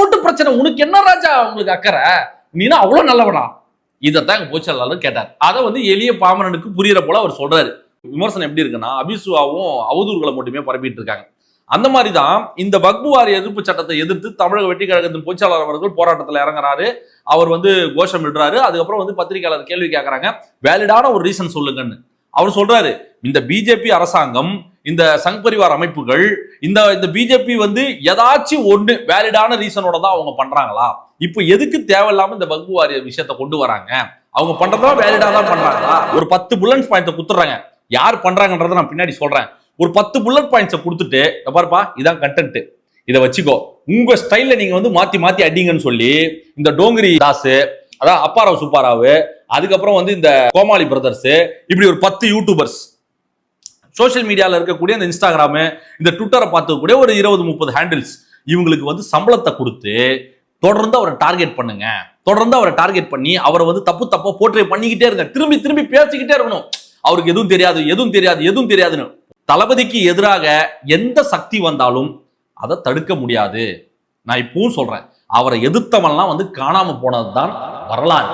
ஓட்டு பிரச்சனை. உனக்கு என்ன ராஜா உங்களுக்கு அக்கறை? நீனா அவ்வளவு நல்லவனா? இதைத்தான் எங்க பொதுச்செயலாளர் கேட்டார். அதை வந்து எளிய பாமரனுக்கு புரியுற போல அவர் சொல்றாரு. விமர்சனம் எப்படி இருக்குன்னா அபிசுவாவும் அவதூறுகளை மட்டுமே பரப்பிட்டு இருக்காங்க. அந்த மாதிரி தான் இந்த வக்பு எதிர்ப்பு சட்டத்தை எதிர்த்து தமிழக வெற்றி கழகத்தின் பொதுச்செயலாளர் அவர்கள் போராட்டத்தில் இறங்குறாரு. அவர் வந்து கோஷம் விடுறாரு அதுக்கப்புறம் வந்து பத்திரிகையாளர் கேள்வி கேட்கறாங்க வேலிடான ஒரு ரீசன் சொல்லுங்கன்னு. அவர் சொல்றாரு இந்த பிஜேபி அரசாங்கம் இந்த சங் பரிவார் அமைப்புகள் இந்த இந்த பிஜேபி வந்து ஏதாச்சும் ஒன்று வேலிடான ரீசனோட தான் அவங்க பண்றாங்களா? இப்போ எதுக்கு தேவையில்லாம இந்த வகுப்பு வாரிய விஷயத்தை கொண்டு வராங்க? அவங்க பண்றதா வேலிடா தான் பண்றாங்களா? ஒரு பத்து புல்லட் பாயிண்ட்டை குத்துறாங்க. யார் பண்றாங்கன்றத நான் பின்னாடி சொல்றேன். ஒரு பத்து புல்லட் பாயிண்ட்ஸை கொடுத்துட்டு பாருப்பா இதான் கண்டென்ட் இதை வச்சுக்கோ. உங்க ஸ்டைல்ல நீங்க வந்து மாத்தி மாத்தி அடிங்கன்னு சொல்லி இந்த டோங்கிரி தாஸ் அதான் அப்பாராவ் சுப்பாராவு அதுக்கப்புறம் வந்து இந்த கோமாளி பிரதர்ஸ் இப்படி ஒரு பத்து யூடியூபர்ஸ் சோஷியல் மீடியாவில் இருக்கக்கூடிய இந்த இன்ஸ்டாகிராமு இந்த ட்விட்டரை பார்த்துக்கூடிய ஒரு இருபது முப்பது ஹேண்டில்ஸ் இவங்களுக்கு வந்து சம்பளத்தை கொடுத்து தொடர்ந்து அவரை டார்கெட் பண்ணுங்க. தொடர்ந்து அவரை டார்கெட் பண்ணி அவரை வந்து தப்பு தப்பா போர்ட்ரே பண்ணிக்கிட்டே இருங்க. திரும்பி திரும்பி பேசிக்கிட்டே இருக்கணும். அவருக்கு எதுவும் தெரியாது எதுவும் தெரியாது எதுவும் தெரியாதுன்னு. தளபதிக்கு எதிராக எந்த சக்தி வந்தாலும் அதை தடுக்க முடியாது. நான் இப்பவும் சொல்றேன். அவரை எதிர்த்தவன்லாம் வந்து காணாம போனதுதான் வரலாறு.